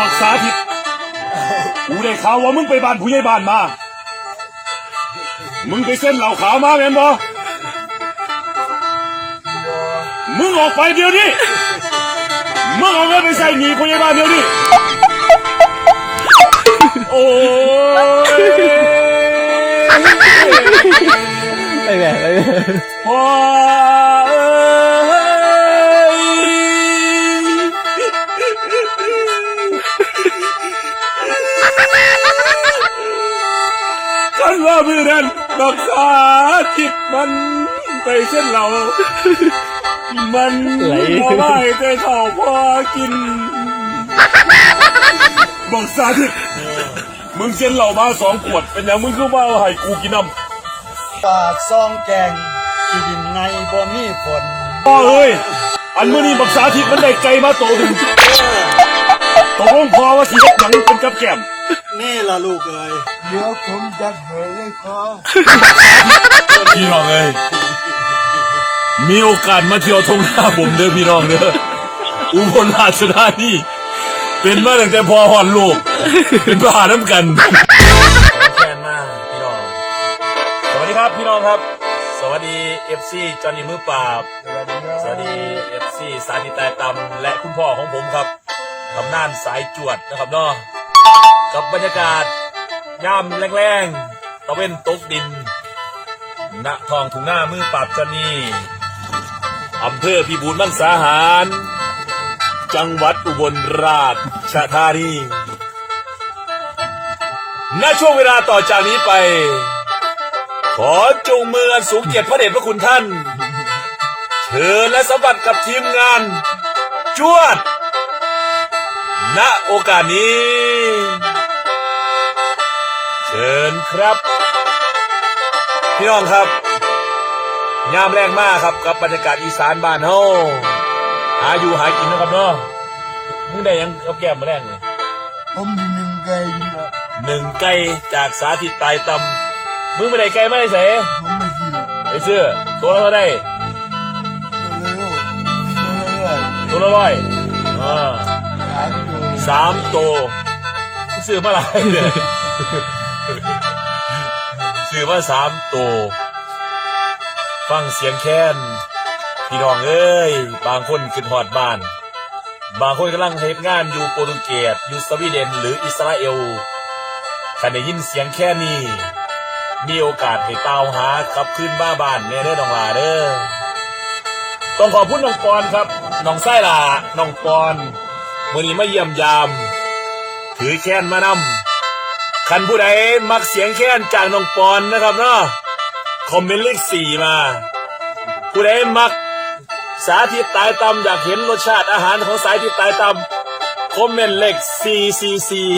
บักสาธิตกูได้ข่าวว่ามึงไปบ้านผู้ใหญ่บ้านมา มึงไปเส้นเหล่าขาวมาแม่นบ่มึงออกไปเดี๋ยวนี้ มึงเอาเงินไปใส่หนีผู้ใหญ่บ้านเดี๋ยวนี้ โอ้ยไม่แบ่ไม่แบ่พ่อ ฉันว่ามือนั้นบักษาจิตมันไปเส้นเรา มันพอไม่ได้เข้าพอกินบักษาจิตมึงเส้นเหล่ามาสองขวด เป็นอย่างมึงคือว่าให้กูกินน้ำปากซองแกงที่ดินในบ่มีฝนพ่อเอ้ย อันมื่อนี้บักษาทิตมันได้ไกลมาโตถึงตกลงพอว่าสีเฮ็ดหนังเป็นกับแก้ม นี่ล่ะลูกเอ้ยเดี๋ยวผมจะเหยให้พอพี่น้องเอ้ยมีโอกาสมาเที่ยวทงหน้าผมเด้อพี่น้องเด้ออุบลราชธานีเป็นมาตั้งแต่พอหอนลูก เป็นบ้าน้ำกันแค่มากพี่น้อง สวัสดีครับพี่น้องครับ สวัสดีเอฟซีจอห์นนี่มือปราบ สวัสดีเอฟซีสาธิตแต่ตำและคุณพ่อของผมครับทำน่านสายจวดนะครับเนาะ กับบรรยากาศย่ามแรงๆตะเว้นตกดิน ณทองถุงหน้ามือปราบจนีอำเภอพิบูลมังสาหาร จังหวัดอุบลราชธานีณช่วงเวลาต่อจากนี้ไป ขอจงมืออันสูงเกียรติพระเดชพระคุณท่าน เชิญและสัมผัสกับทีมงาน จวด ณโอกาสนี้ เชิญครับ พี่น้องครับ ยามแรงมากครับกับบรรยากาศอีสานบ้านเฮาหาอยู่หากินนะครับเนาะมึงได้หยังกับแก้มมาแรงเลยผมมีหนึ่งไก่นะหนึ่งไก่จากสาธิตตายตำมึงไม่ได้ไก่ไม่ได้เสผมไม่กินไปซื้อตัวละเท่าได้ตัวเร็วตัวเรื่อยตัวละร้อยอ่า สามตัวซื้อมาหลายเลยซื้อมาสามตัวฟังเสียงแค้นพี่น้องเอ้ย บางคนขึ้นหอดบ้าน บางคนกำลังเฮ็ดงานอยู่โปรตุเกสอยู่สวีเดนหรืออิสราเอลขันได้ยินเสียงแค่นี้มีโอกาสให้ตาวหากลับขึ้นบ้าบ้านแน่เด้อน้องลาเด้อต้องขอบคุณน้องปอนครับ น้องไส้ล่ะน้องปอน มื่อนี้มาเยี่ยมยาม ถือแค้นมานำคันผู้ใดมักเสียงแค้นจากน้องปอนนะครับเนาะคอมเมนต์เลขสี่มา ผู้ใดมักสาธิตตายตำอยากเห็นรสชาติอาหารของสายที่ตายตำคอมเมนต์เลขสี่สี่สี่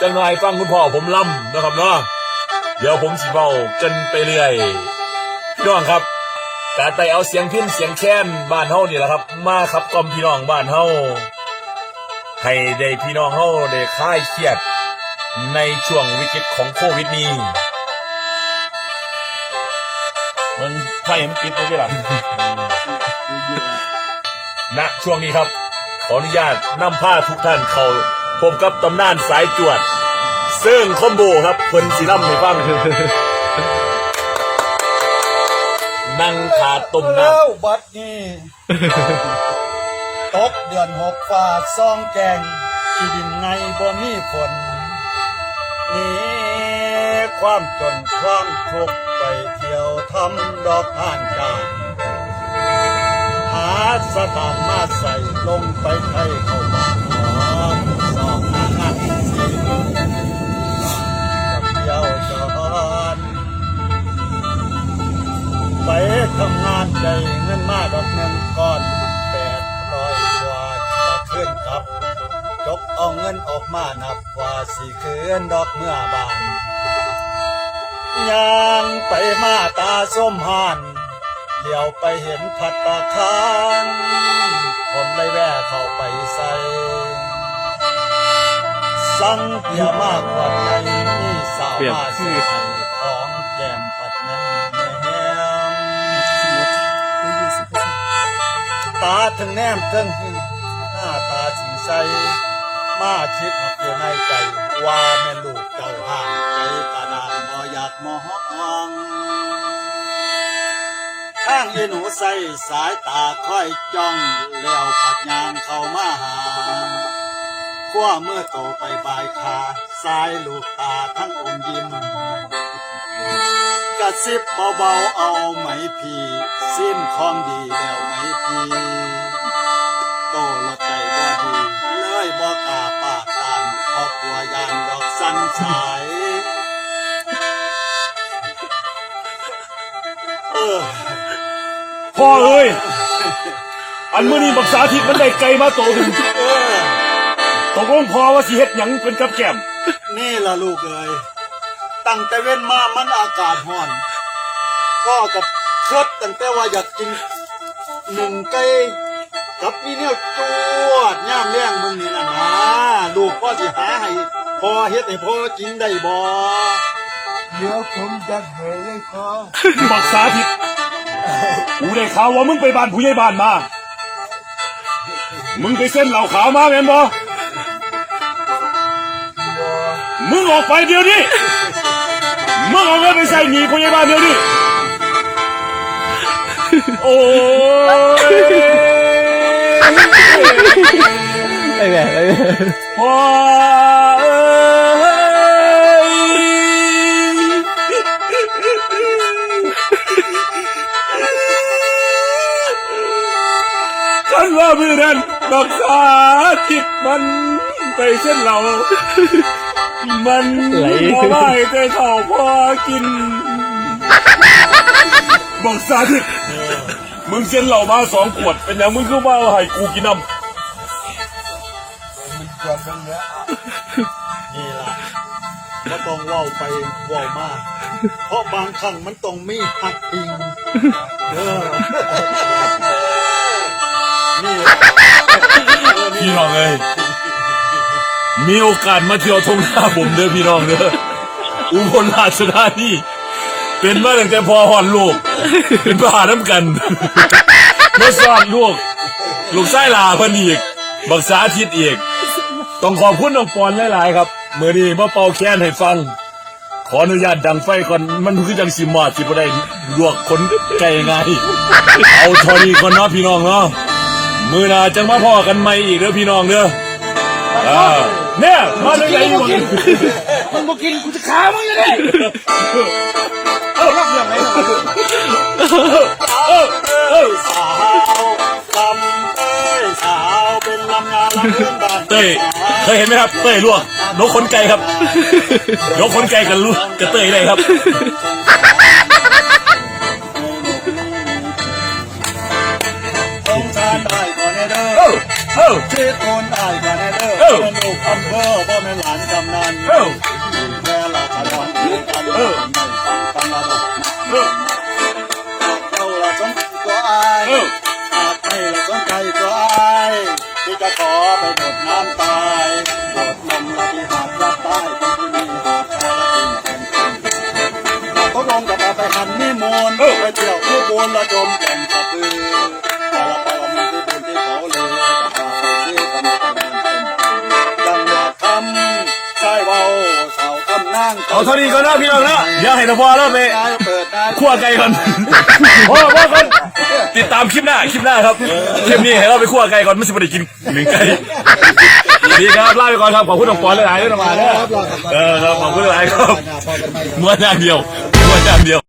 จังหน่อยฟังคุณพ่อผมล่ำนะครับเนาะเดี๋ยวผมสิเบาจนไปเรื่อยพี่น้องครับ กาไตเอาเสียงพินเสียงแค้นบ้านเฮานี่แหละครับ มาครับกล่อมพี่น้องบ้านเฮาให้ได้พี่น้องเฮาได้คลายเครียดในช่วงวิกฤตของโควิดนี้มันไฟมันปิดไว้หลังณช่วงนี้ครับ ขออนุญาตนำผ้าทุกท่านเข้าพบกับตำนานสายจวดซึ่งคอมโบครับเพิ่นสีล่ำให้ฟัง นั่งขาดต้มน้เร็วบัดนี้ตกเดือนหกฝาดซองแกงที่ดินในบ่มีฝนหนี่ความจนความทุกข์ไปเที่ยวทำดอกอ่านกาหาสถานมาใส่ลงไปไทยเข้า บว่าสี่คืนดอกเมื่อบานย่างไปมาตาส้มหานเดี๋ยวไปเห็นพัตตาคารผมเลยแวะเข้าไปใส่สั่งเบียร์มากกว่าในนี่สาวมาเสียของแก้มผัดเงินแหมตาถึงแนมถึงหึงหาใส่มาคิดอยู่ในใจ ว่าแม่ลูกเจ้าห่างใจกระดานบ่อยากมองข้างอีหนูใส่สายตาค่อยจ้องแล้วผัดยางเข้ามาหาขว้าเมื่อโตไปบายคาสายลูกตาทั้งอมยิ้มกระซิบเบาๆเอาไหมพี่ สิ้นของดีแล้วไหมพี่ สันสาย เออ พ่อเอ้ย อันมื้อนี้บักษาทิตมันได้ไกลมาโตถึงเออ ตกลงพอว่าสิเฮ็ดหยังเป็นกับแก้มนี่ล่ะลูกเอ้ย ตั้งแต่เว้นมามันอากาศร้อน พ่อกับเคดตั้งแต่ว่าอยากกินหนึ่งไก่กับนี่เนี่ยจวดย่ามแรงมึงนี่น่ะนะ ลูกพ่อสิหาให้ พ่อเฮ็ดให้พ่อกินได้บ่เดี๋ยวผมจะเหยเลยพอบักษาทิตกูได้ข่าวว่ามึงไปบ้านผู้ใหญ่บ้านมา มึงไปเส้นเหล่าขาวมาแม่นบ่มึงออกไปเดี๋ยวนี้ มึงเอาเงินไปใส่หนีผู้ใหญ่บ้านเดี๋ยวนี้ โอ้ย ไม่แบ่ไม่แบ่พ่อ ไปเส้นเรา มันพอไหวแต่เท่าพอกินบอกสาธิตมึงเส้นเหล่ามาสองขวด เป็นอย่างมึงคือว่าให้กูกินน้ำมันควรเป็นเนื้อนี่ล่ะก็ต้องเว้าไปเว้ามาเพราะบางครั้งมันต้องมีหักพิงเออนี่ล่ะเออพี่น้องเอ้ย มีโอกาสมาเที่ยวทงหน้าผมเด้อพี่น้องเด้ออุบลราชธานีเป็นมาตั้งแต่พอหอนลูก เป็นบ้าน้ำกันมาสอนลูก ลูกไส้ลาเพิ่นอีก บักษาทิตอีก ต้องขอบคุณน้องปอนหลาย ๆ ครับเมื่อนี้มาเป่าแค้นให้ฟัง ขออนุญาตดังไฟก่อน มันคือจังสิมอดสิบ่ได้ลวกคนไก่ไงเอาเทอนี้ก่อนเนาะพี่น้องเนาะมือหนาจังมาพ่อกันใหม่อีกเด้อพี่น้องเด้อ อ่าเนี่ยมาได้ไงอยู่มึงบอกกินกูจะขามึงยังไงเอารับเรื่องไหนเออเออสาวลำเอ้ยสาวเป็นลำงานลำเลื่อนบ้านเต้ยเคยเห็นไหมครับเต้ยลวกนกขนไก่ครับนกขนไก่กันลูกกับเต้ยได้ครับ ชื่อโคนได้ก่อนแน่เด้อเออเป็นลูกอำเภอพ่อแม่หลานกำนันเออแม่ลาชดอนที่กันเออไม่ฟังฟังละดอกเออเจ้าละสนตัวอายเอออาจไม่ละสนใจตัวอายที่จะขอไปโดดน้ำตายโดดลงละที่หาดรักใต้ที่มีหาดชายละตินแก่งตกลงกับเอาไปหันนิมนต์ไปเที่ยวที่บนละจมแก่งสะพือ เอาเท่านี้ก็น่าพี่น้องนะเดี๋ยวให้ตะพอแล้วไปเปิดได้คั่วไก่ก่อนพ่อพ่อคนติดตามคลิปหน้าคลิปหน้าครับคลิปนี้ให้เราไปขั่วไก่ก่อนไม่ใช่ไปกินหนึ่งไก่ดีครับลาไปก่อนครับขอบคุณน้องปอนหลายๆด้วยนะมาเด้อเออครับขอบคุณหลายครับพอกันไหมม้วนอย่างเดียวม้วนอย่างเดียว